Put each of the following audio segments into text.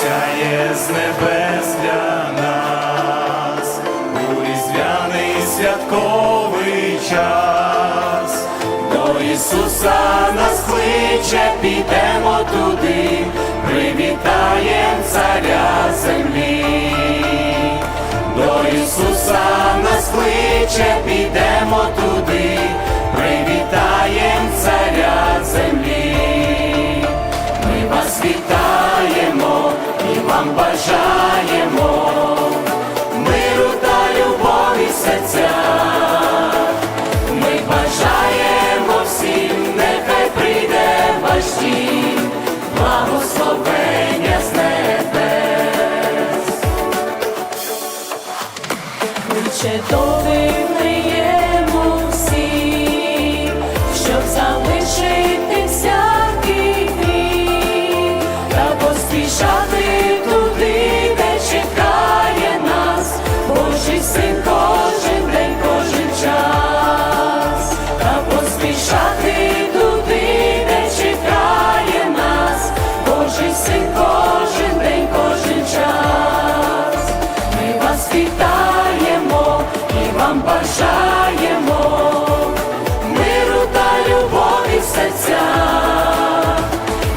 сяє з небес для нас, у різдвяний святковий час, до Ісуса нас кличе, підемо туди, привітаєм царя землі, до Ісуса нас кличе, підемо туди, привітаєм царя землі, ми вас вітаємо вам бажаємо миру та любові в серцях. Ми бажаємо всім, нехай прийде ваш дім, благословення з небес. Кличе до Вифлеєму всіх, щоб залишити всякий гріх та поспішати вітаємо і вам бажаємо миру та любові в серцях.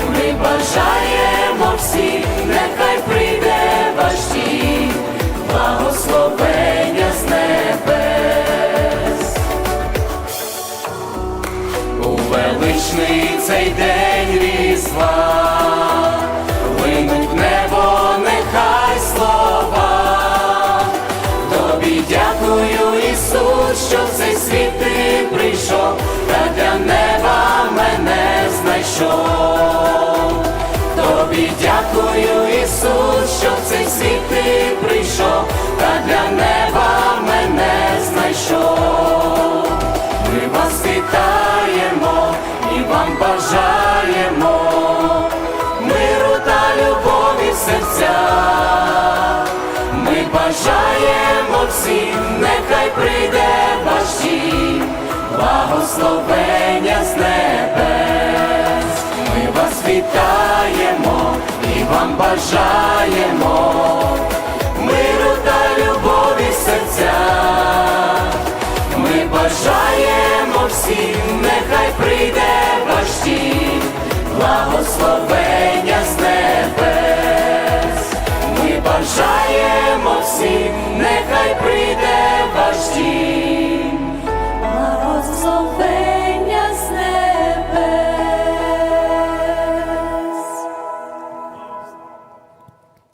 Ми бажаємо всім, нехай прийде ваш дім, благословення з небес. У величний цей день різдва що в цей світ ти прийшов, та для неба мене знайшов. Тобі дякую, Ісус, що в цей світ ти прийшов, та для неба мене знайшов. Ми вас вітаємо і вам бажаємо миру та любові в серцях. Бажаємо всім, нехай прийде благословення з небес. Ми вас вітаємо і вам бажаємо миру та любові в серцях. Ми бажаємо всім, нехай прийде ваш благословення з небес. Ми бажаємо всім, нехай